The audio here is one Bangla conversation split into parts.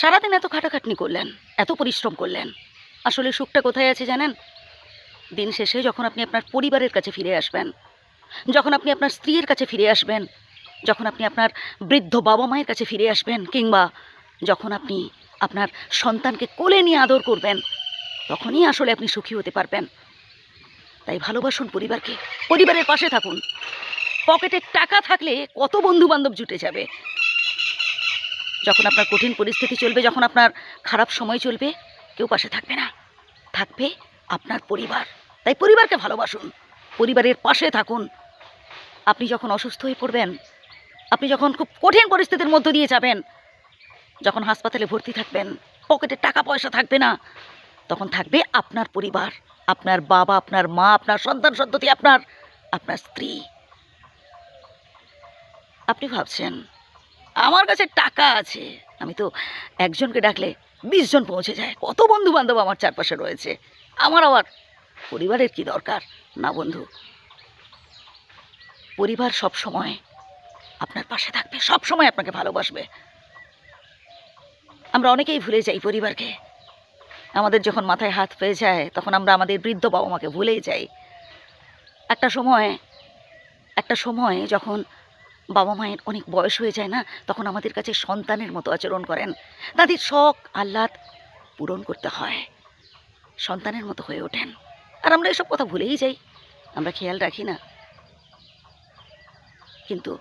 সারাদিন এত খাটাখাটনি করলেন, এত পরিশ্রম করলেন। আসলে সুখটা কোথায় আছে জানেন? দিন শেষে যখন আপনি আপনার পরিবারের কাছে ফিরে আসবেন, যখন আপনি আপনার স্ত্রীর কাছে ফিরে আসবেন, যখন আপনি আপনার বৃদ্ধ বাবা মায়ের কাছে ফিরে আসবেন, কিংবা যখন আপনি আপনার সন্তানকে কোলে নিয়ে আদর করবেন, তখনই আসলে আপনি সুখী হতে পারবেন। তাই ভালোবাসুন পরিবারকে। পরিবারের পাশে থাকুন। পকেটে টাকা থাকলে কত বন্ধু বান্ধব জুটে যাবে। যখন আপনার কঠিন পরিস্থিতি চলবে, যখন আপনার খারাপ সময় চলবে, কেউ পাশে থাকবে না। থাকবে আপনার পরিবার। তাই পরিবারকে ভালোবাসুন। পরিবারের পাশে থাকুন। আপনি যখন অসুস্থ হয়ে পড়বেন, আপনি যখন খুব কঠিন পরিস্থিতির মধ্য দিয়ে যাবেন, যখন হাসপাতালে ভর্তি থাকবেন, পকেটে টাকা পয়সা থাকবে না, তখন থাকবে আপনার পরিবার, আপনার বাবা, আপনার মা, আপনার সন্তান সন্ততি, আপনার আপনার স্ত্রী। আপনি ভাবছেন আমার কাছে টাকা আছে। আমি তো একজনকে ডাকলে বিশ জন পৌঁছে যায়। কত বন্ধু বান্ধব আমার চারপাশে রয়েছে। আমার আবার পরিবারের কি দরকার? না বন্ধু। পরিবার সব সময় আপনার পাশে থাকবে, সব সময় আপনাকে ভালোবাসবে। আমরা অনেকেই ভুলে যাই পরিবারকে। আমাদের যখন মাথায় হাত পেয়ে যায়, তখন আমরা আমাদের বৃদ্ধ বাবা মাকে ভুলেই যাই। একটা সময় একটা সময় যখন বাবা মায়ের অনেক বয়স হয়ে যায় না, তখন আমাদের কাছে সন্তানের মতো আচরণ করেন। তাদের শখ, আহ্লাদ পূরণ করতে হয়। সন্তানের মতো হয়ে ওঠেন। আর আমরা এসব কথা ভুলেই যাই। আমরা খেয়াল রাখি না। কিন্তু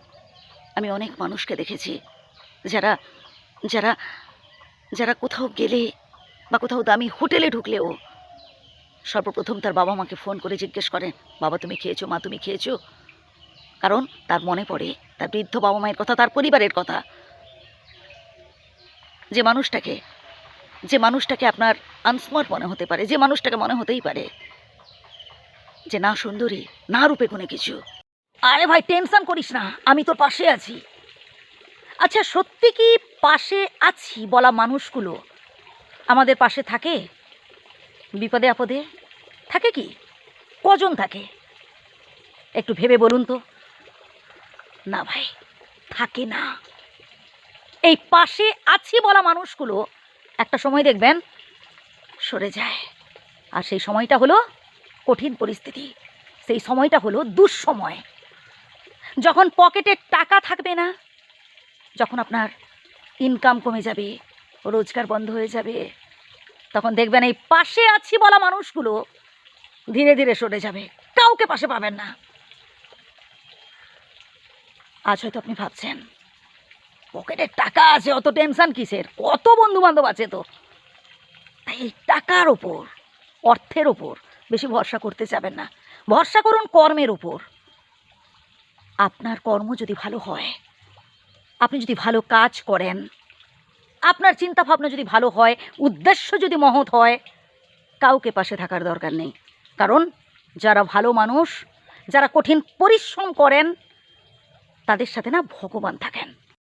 আমি অনেক মানুষকে দেখেছি, যারা যারা যারা কোথাও গেলে বা কোথাও দামি হোটেলে ঢুকলেও সর্বপ্রথম তার বাবা মাকে ফোন করে জিজ্ঞেস করেন, বাবা, তুমি খেয়েছো? মা, তুমি খেয়েছো? কারণ তার মনে পড়ে, তার বৃদ্ধ বাবা মায়ের কথা, তার পরিবারের কথা। যে মানুষটাকে যে মানুষটাকে আপনার আনস্মার্ট মনে হতে পারে, যে মানুষটাকে মনে হতেই পারে, যে না সুন্দরী, না রূপে কোনো কিছু। আরে ভাই, টেনশন করিস না, আমি তোর পাশে আছি। আচ্ছা সত্যি কি পাশে আছি বলা মানুষগুলো? আমাদের পাশে থাকে? বিপদে আপদে? থাকে কি? কজন থাকে? একটু ভেবে বলুন তো। না ভাই, থাকে না। এই পাশে আছি বলা মানুষগুলো। একটা সময় দেখবেন, সরে যায়। আর সেই সময়টা হলো কঠিন পরিস্থিতি। সেই সময়টা হলো দুঃসময়। যখন পকেটে টাকা থাকবে না, যখন আপনার ইনকাম কমে যাবে, রোজগার বন্ধ হয়ে যাবে, তখন দেখবেন এই পাশে আছি বলা মানুষগুলো ধীরে ধীরে সরে যাবে। কাউকে পাশে পাবেন না। আজ হয়তো আপনি ভাবছেন, পকেটে টাকা আছে, অত টেনশন কিসের? কত বন্ধু বান্ধব আছে তো? তাই এই টাকার ওপর, অর্থের ওপর বেশি ভরসা করতে যাবেন না। ভরসা করুন কর্মের ওপর। আপনার কর্ম যদি ভালো হয়, আপনি যদি ভালো কাজ করেন, আপনার চিন্তা ভাবনা যদি ভালো হয়, উদ্দেশ্য যদি মহৎ হয়, কাউকে পাশে থাকার দরকার নেই। কারণ যারা ভালো মানুষ, যারা কঠিন পরিশ্রম করেন তাদের সাথে না ভগবান থাকেন।